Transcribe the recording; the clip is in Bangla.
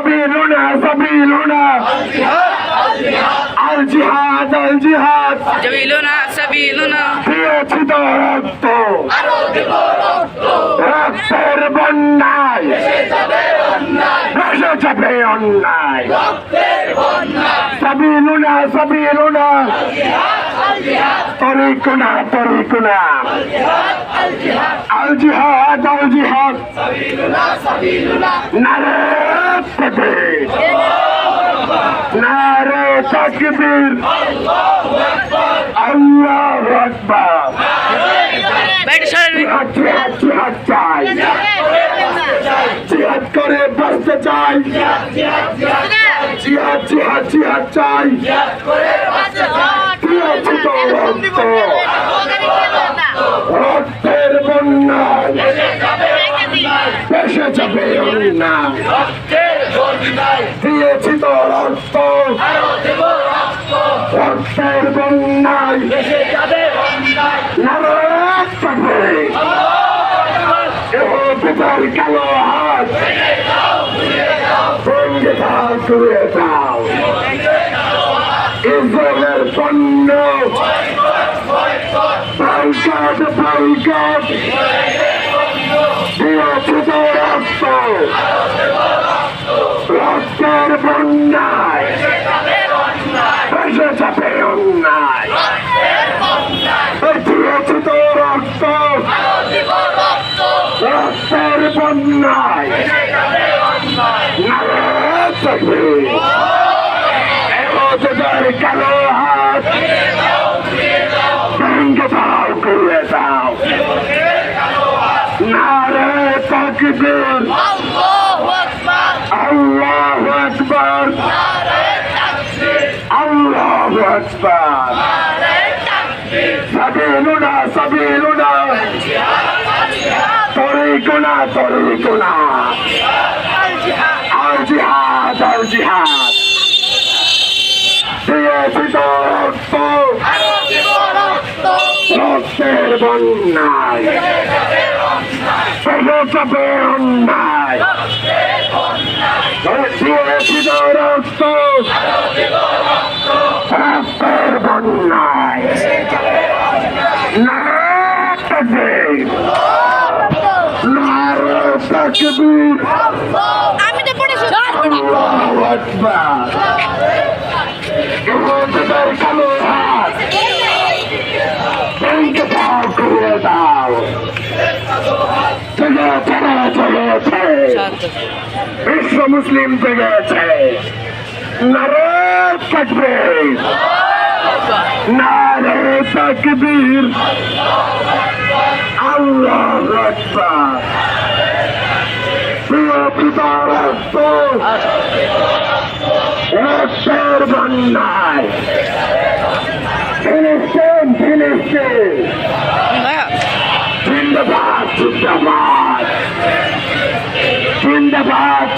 সাবিলুনা সাবিলুনা। আল জিহাদ আল জিহাদ জবিলুনা সাবিলুনা। দিয়েছি তো রক্ত রক্তের বন্যায়। ভেসে যাবে অন্যায়। সাবিলুনা সাবিলুনা। তরিকুনা তরিকুনা। আল জিহাদ আল জিহাদ নারে তকবীর নারে তকবীর আল্লাহু আকবার। জিহাদ জিহাদ জিহাদ চাই। করে বাঁচতে চাই। জিহাদ জিহাদ জিহাদ চাই। রক্তের বন্যায় ভেসে যাবে অন্যায় দিয়েছি তো রক্ত রক্তের বন্যায়। পিতার কালো হাত ভেঙে দাও ঘুরে দাও। ইসরায়েলের পণ্য বয়কট দিয়েছে তো রক্ত এবার কালো হাত? ভেঙে দাও ঘুরে দাও। নারে তকবীর। আল্লাহু আকবার। আল্লাহু আকবার। সাবিলুনা সাবিলুনা। তরিকুনা তরিকুনা আল জিহাদ। আল জিহাদ তো রক্ত রক্তের বন্যায় যাবে অন্যায় দিয়েছি তো রক্ত রক্তের বন্যায়। তকবীর আমি তো পড়ে আল্লাহু আকবার ইহুদিদের কালো হাত ভেঙে দাও। জেগে জেগে জেগেছে বিশ্ব মুসলিম জেগেছে। নারে তকবীর নারে তকবীর আল্লাহ প্রিয় পিতা রক্ত রক্তের বন্যায় ফিলিস্তিন ফিলিস্তিন জিন্দাবাদ জিন্দাবাদ জিন্দাবাদ